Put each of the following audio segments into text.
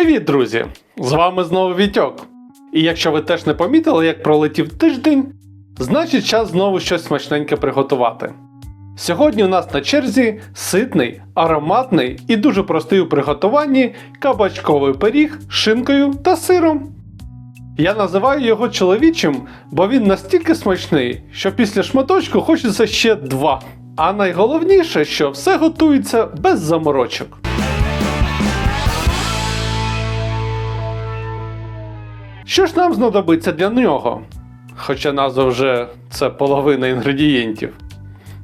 Привіт, друзі! З вами знову Вітьок. І якщо ви теж не помітили, як пролетів тиждень, значить час знову щось смачненьке приготувати. Сьогодні у нас на черзі ситний, ароматний і дуже простий у приготуванні кабачковий пиріг з шинкою та сиром. Я називаю його чоловічим, бо він настільки смачний, що після шматочку хочеться ще два. А найголовніше, що все готується без заморочок. Що ж нам знадобиться для нього? Хоча назва вже це половина інгредієнтів.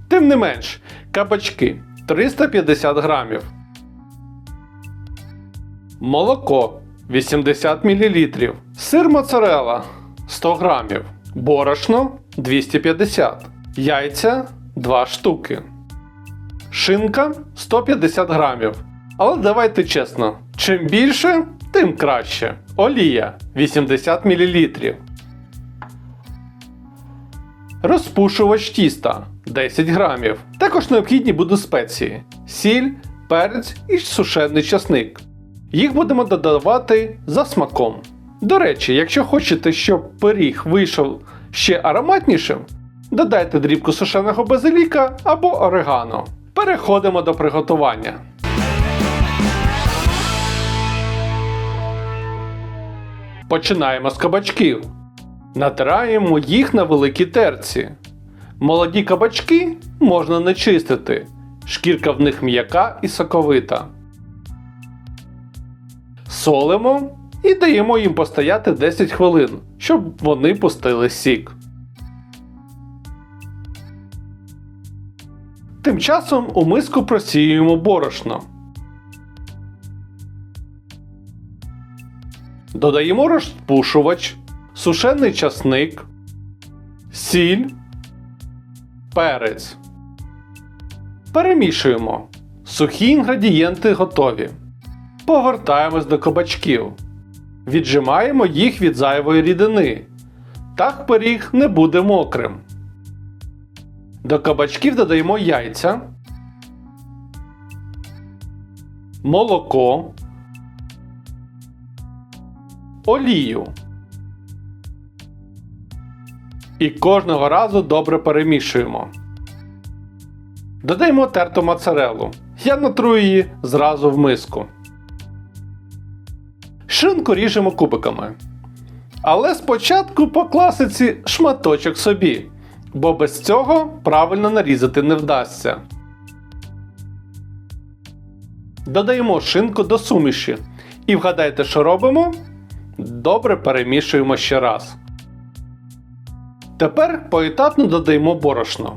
Тим не менш, кабачки 350 грамів. Молоко 80 мл. Сир моцарелла 100 грамів. Борошно 250. Яйця 2 штуки. Шинка 150 грамів. Але давайте чесно, чим більше, тим краще. Олія 80 мл. Розпушувач тіста 10 грамів. Також необхідні будуть спеції: сіль, перець і сушений часник. Їх будемо додавати за смаком. До речі, якщо хочете, щоб пиріг вийшов ще ароматнішим, додайте дрібку сушеного базиліка або орегано. Переходимо до приготування. Починаємо з кабачків. Натираємо їх на великій терці. Молоді кабачки можна не чистити. Шкірка в них м'яка і соковита. Солимо і даємо їм постояти 10 хвилин, щоб вони пустили сік. Тим часом у миску просіюємо борошно. Додаємо розпушувач, сушений часник, сіль, перець. Перемішуємо. Сухі інгредієнти готові. Повертаємось до кабачків. Віджимаємо їх від зайвої рідини. Так пиріг не буде мокрим. До кабачків додаємо яйця, молоко, олію. І кожного разу добре перемішуємо. Додаємо терту моцарелу. Я натру її зразу в миску. Шинку ріжемо кубиками. Але спочатку по класиці шматочок собі, бо без цього правильно нарізати не вдасться. Додаємо шинку до суміші. І вгадайте, що робимо? Добре перемішуємо ще раз. Тепер поетапно додаємо борошно.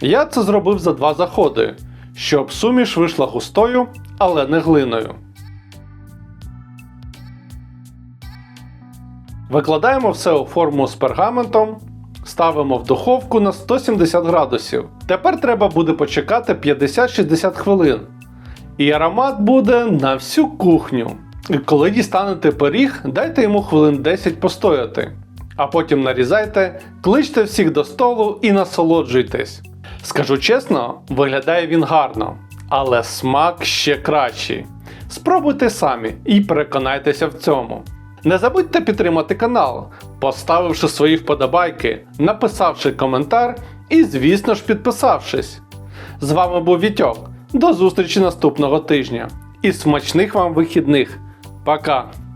Я це зробив за два заходи, щоб суміш вийшла густою, але не глиною. Викладаємо все у форму з пергаментом, ставимо в духовку на 170 градусів. Тепер треба буде почекати 50-60 хвилин. І аромат буде на всю кухню. Коли дістанете пиріг, дайте йому хвилин 10 постояти. А потім нарізайте, кличте всіх до столу і насолоджуйтесь. Скажу чесно, виглядає він гарно, але смак ще кращий. Спробуйте самі і переконайтеся в цьому. Не забудьте підтримати канал, поставивши свої вподобайки, написавши коментар і, звісно ж, підписавшись. З вами був Вітьок. До зустрічі наступного тижня. І смачних вам вихідних. Пока!